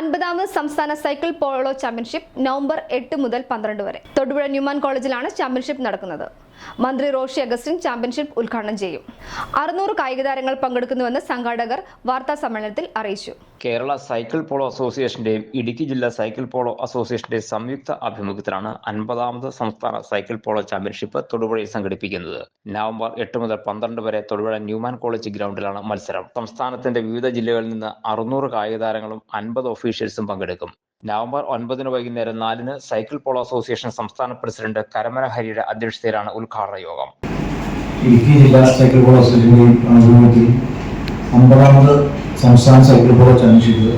അൻപതാമത് സംസ്ഥാന cycle polo championship November എട്ട് മുതൽ പന്ത്രണ്ട് വരെ. തൊടുപുഴ ന്യൂമാൻ കോളേജിലാണ് ചാമ്പ്യൻഷിപ്പ് നടക്കുന്നത്. മന്ത്രി റോഷി അഗസ്റ്റിൻ ചാമ്പ്യൻഷിപ്പ് ഉദ്ഘാടനം ചെയ്യും. അറുന്നൂറ് കായിക താരങ്ങൾ പങ്കെടുക്കുന്നുവെന്ന് സംഘാടകർ വാർത്താ സമ്മേളനത്തിൽ അറിയിച്ചു. കേരള സൈക്കിൾ പോളോ അസോസിയേഷന്റെയും ഇടുക്കി ജില്ലാ സൈക്കിൾ പോളോ അസോസിയേഷന്റെയും സംയുക്ത ആഭിമുഖ്യത്തിലാണ് അൻപതാമത് സംസ്ഥാന സൈക്കിൾ പോളോ ചാമ്പ്യൻഷിപ്പ് തൊടുപുഴയിൽ സംഘടിപ്പിക്കുന്നത്. നവംബർ എട്ട് മുതൽ പന്ത്രണ്ട് വരെ തൊടുപുഴ ന്യൂമാൻ കോളേജ് ഗ്രൗണ്ടിലാണ് മത്സരം. സംസ്ഥാനത്തിന്റെ വിവിധ ജില്ലകളിൽ നിന്ന് അറുന്നൂറ് കായിക താരങ്ങളും അൻപത് ഒഫീഷ്യൽസും പങ്കെടുക്കും. നവംബർ ഒൻപതിന് വൈകുന്നേരം നാലിന് സൈക്കിൾ പോളോ അസോസിയേഷൻ സംസ്ഥാന പ്രസിഡന്റ് കരമന ഹരിയുടെ അധ്യക്ഷതയിലാണ് ഉദ്ഘാടന യോഗം. ഇടുക്കി ജില്ലാ സൈക്കിൾ പോളോ അസോസിയേഷൻ അമ്പതാമത് സംസ്ഥാന സൈക്കിൾ പോളോ ചാമ്പ്യൻഷിപ്പ്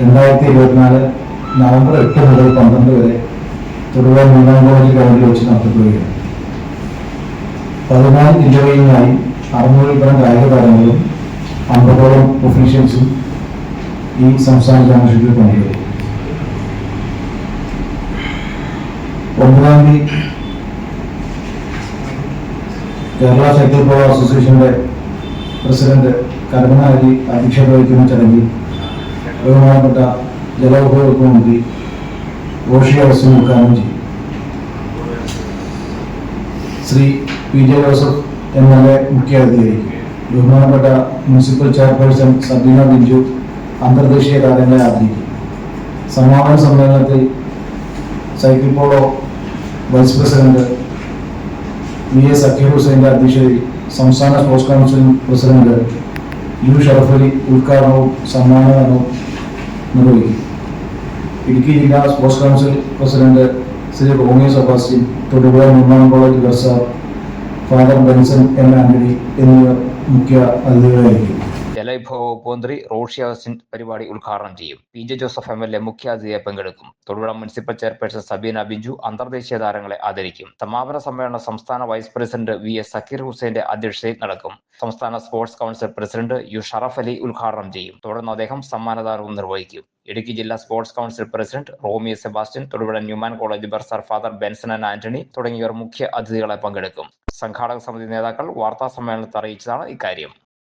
രണ്ടായിരത്തി ഇരുപത്തിനാല് നവംബർ എട്ട് മുതൽ പന്ത്രണ്ട് വരെ തൊടുപുഴ മൂന്നാം കോളേജ് ഗ്രൗണ്ടിൽ വെച്ച് നടത്തപ്പെടുകയാണ്. പതിനാല് ജില്ലകളിലായി അറുന്നൂറിൽ പരം കായിക താരങ്ങളും അമ്പതോളം ഒഫീഷ്യൽസും ഈ സംസ്ഥാന ചാമ്പ്യൻഷിപ്പിൽ പങ്കെടുക്കും ഒമ്പതാം തീയതി കേരള സൈക്കിൾ പോളോ അസോസിയേഷന്റെ പ്രസിഡന്റ് കരുണാരി അധ്യക്ഷത വഹിക്കുന്ന ചടങ്ങിൽ ബഹുമാനപ്പെട്ട ജലവിഭവ മന്ത്രി ഓഷി അവസ്ഥ ഉദ്ഘാടനം ചെയ്യും. Shri P J Joseph M L A മുഖ്യ അതിഥിയായിരിക്കും. ബഹുമാനപ്പെട്ട മുനിസിപ്പൽ ചെയർപേഴ്സൺ സബീന ബിഞ്ചു അന്തർദേശീയ കാര്യങ്ങളെ ആദരിക്കും. സമാപന സമ്മേളനത്തിൽ cycle polo vice president V S Akkeer ഹുസൈന്റെ അധ്യക്ഷതയിൽ സംസ്ഥാന sports council president U Sharaf Ali ഉദ്ഘാടനവും സമ്മാനദാനവും നിർവഹിക്കും. ഇടുക്കി ജില്ലാ sports council president Shri Romeo Sebastian Thodupuzha നിർമ്മാണ college bursar father Benson M Antony എന്നിവർ മുഖ്യ അതിഥികളായിരിക്കും. ജലവിഭവ മന്ത്രി റോഷി അഗസ്റ്റിൻ പരിപാടി ഉദ്ഘാടനം ചെയ്യും. P J Joseph M L A മുഖ്യാതിഥിയായി പങ്കെടുക്കും. തൊടുപുഴ മുനിസിപ്പൽ ചെയർപേഴ്സൺ സബീന ബിഞ്ചു അന്തർദേശീയ താരങ്ങളെ ആദരിക്കും. സമാപന സമ്മേളനം സംസ്ഥാന vice president V S Zakir ഹുസൈന്റെ അധ്യക്ഷതയിൽ നടക്കും. സംസ്ഥാന sports council president U Sharaf Ali ഉദ്ഘാടനം ചെയ്യും. തുടർന്ന് അദ്ദേഹം സമ്മാനദാനവും നിർവഹിക്കും. ഇടുക്കി ജില്ലാ sports council president Romeo Sebastian Thodupuzha Newman college bursar father Benson and Antony തുടങ്ങിയവർ മുഖ്യ അതിഥികളെ പങ്കെടുക്കും. സംഘാടക സമിതി നേതാക്കൾ വാർത്താ സമ്മേളനത്തിൽ അറിയിച്ചതാണ് ഇക്കാര്യം.